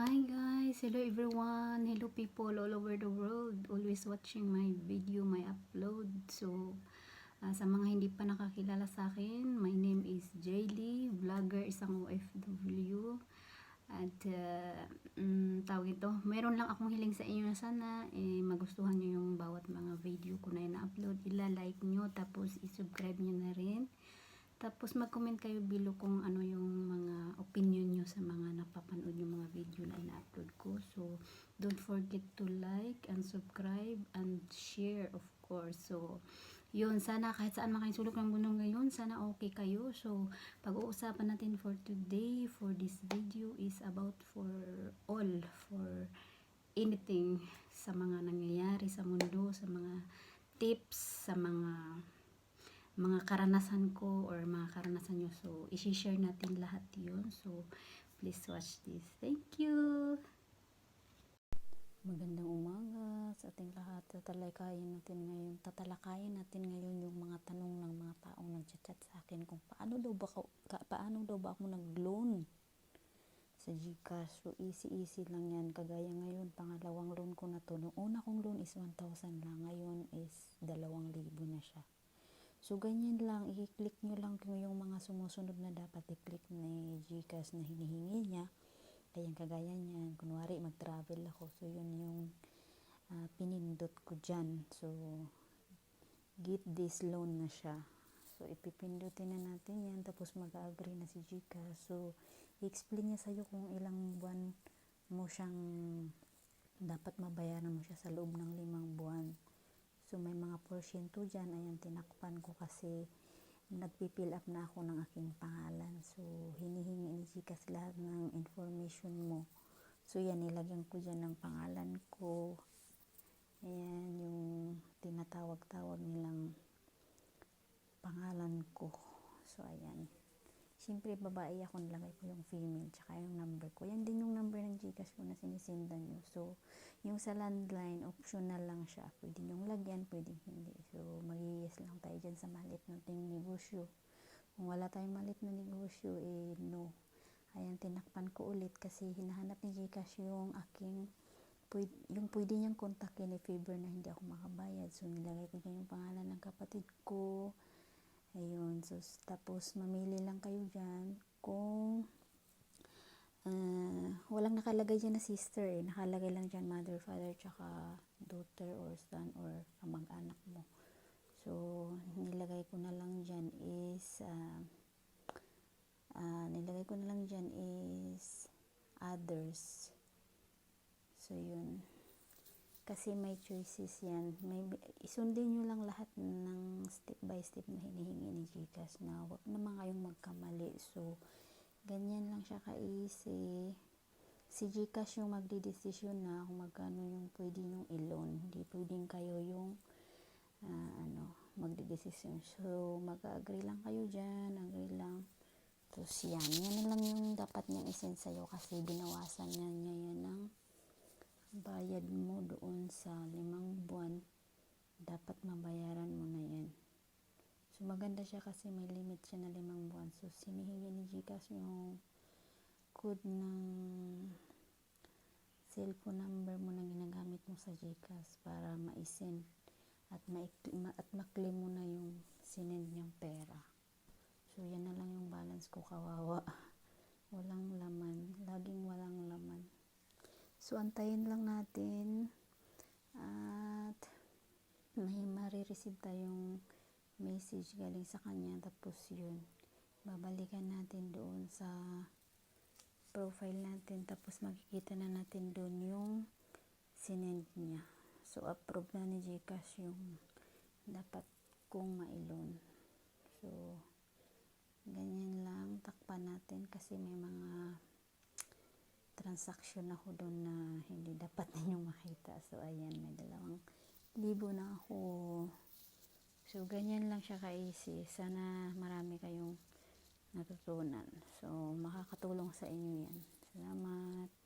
Hi guys, hello everyone, hello people all over the world, always watching my video, my upload. So, ah, sa mga hindi pa nakakilala sa akin, my name is Jaylee, vlogger, isang OFW. At, uh, mm, tawag ito, meron lang akong hiling sa inyo na sana, eh, magustuhan nyo yung bawat mga video ko na na-upload, ila-like nyo, tapos i-subscribe nyo na rin. Tapos mag-comment kayo below kung ano yung mga opinion nyo sa mga napapanood yung mga video na ina-upload ko. So, don't forget to like and subscribe and share of course. So, yun, sana kahit saan makainsulok ng mundo ngayon, sana okay kayo. So, pag-uusapan natin for today, for this video is about for all, for anything sa mga nangyayari sa mundo, sa mga tips, sa mga mga karanasan ko or mga karanasan nyo. So, isi-share natin lahat yun. So, please watch this. Thank you! Magandang umaga sa ating lahat. Tatalakayin natin ngayon, tatalakayin natin ngayon yung mga tanong ng mga taong nagchat-chat sa akin kung paano daw ba ka- paano daw ba ako nag-loan sa GCash. So easy-easy lang yan. Kagaya ngayon, pangalawang loan ko na to. Noong una kong loan is 1,000 lang. Ngayon is 2,000 na siya. So, ganyan lang. I-click nyo lang yung mga sumusunod na dapat i-click ni GCash na hinihingi niya. Ayan, kagaya niyan. Kunwari, mag-travel ako. So, yun yung ah, pinindot ko dyan. So, get this loan na siya. So, ipipindutin na natin yan. Tapos, mag-agree na si GCash. So, i-explain niya sa'yo kung ilang buwan mo siyang dapat mabayaran mo siya sa loob ng. So, may mga porsyento dyan. Ayan, tinakpan ko kasi nagpipill up na ako ng aking pangalan. So, hinihingi ni Gcash lahat ng information mo. So, yan, nilagyan ko dyan ng pangalan ko. Ayan, yung tinatawag-tawag nilang pangalan ko. So, ayan. Siyempre, babae ako, nilagay ko yung female, tsaka yung number ko. Yan din yung number ng Gcash ko na sinisindan nyo. So, yung sa landline, optional lang siya. Pwede nyong lagyan, pwede hindi. So, mag-yes lang tayo dyan sa malit nating negosyo. Kung wala tayong malit na negosyo, eh, no. Ayan, tinakpan ko ulit kasi hinahanap ni Gcash yung aking pwede, yung pwede niyang kontakin if ever na hindi ako makabayad. So, nilagay ko dyan yung pangalan ng kapatid ko. Ayun. So, tapos, mamili lang kayo dyan kung ah, walang nakalagay dyan na sister eh. Nakalagay lang dyan mother, father, tsaka daughter or son or kamag-anak mo. So, nilagay ko na lang dyan is ah, ah, nilagay ko na lang dyan is others. So, yun. Kasi may choices yan. May, isundin nyo lang lahat ng step by step na hinihingi ni Gcash na wag naman kayong magkamali. So, ganyan lang siya ka-easy. Si Gcash yung magdidesisyon na kung magkano yung pwede yung i-loan. Hindi pwedeng kayo yung ah, ano, magdidesisyon. So, mag-agree lang kayo dyan. Agree lang. Tapos yan. Yan lang yung dapat niyang isend sa'yo kasi binawasan niya, niya yan ng bayad mo doon sa limang buwan, dapat mabayaran mo na yan. So, maganda siya kasi may limit siya na limang buwan. So, sinihingi ni Gcash yung code ng cellphone number mo na ginagamit mo sa Gcash para ma-send at, ma at ma-claim mo na yung sinend niyang pera. So, yan na lang yung balance ko kawawa. Walang laman. Laging laman. So, antayin lang natin at may marireceive tayong message galing sa kanya. Tapos yun, babalikan natin doon sa profile natin. Tapos makikita na natin doon yung sinend niya. So, approve na ni Gcash yung dapat kong mailon. So, ganyan lang. Takpan natin kasi may mga transaction ako doon na hindi dapat ninyong makita. So, ayan, may dalawang libo na ako. So, ganyan lang siya ka-easy. Sana marami kayong natutunan. So, makakatulong sa inyo yan. Salamat.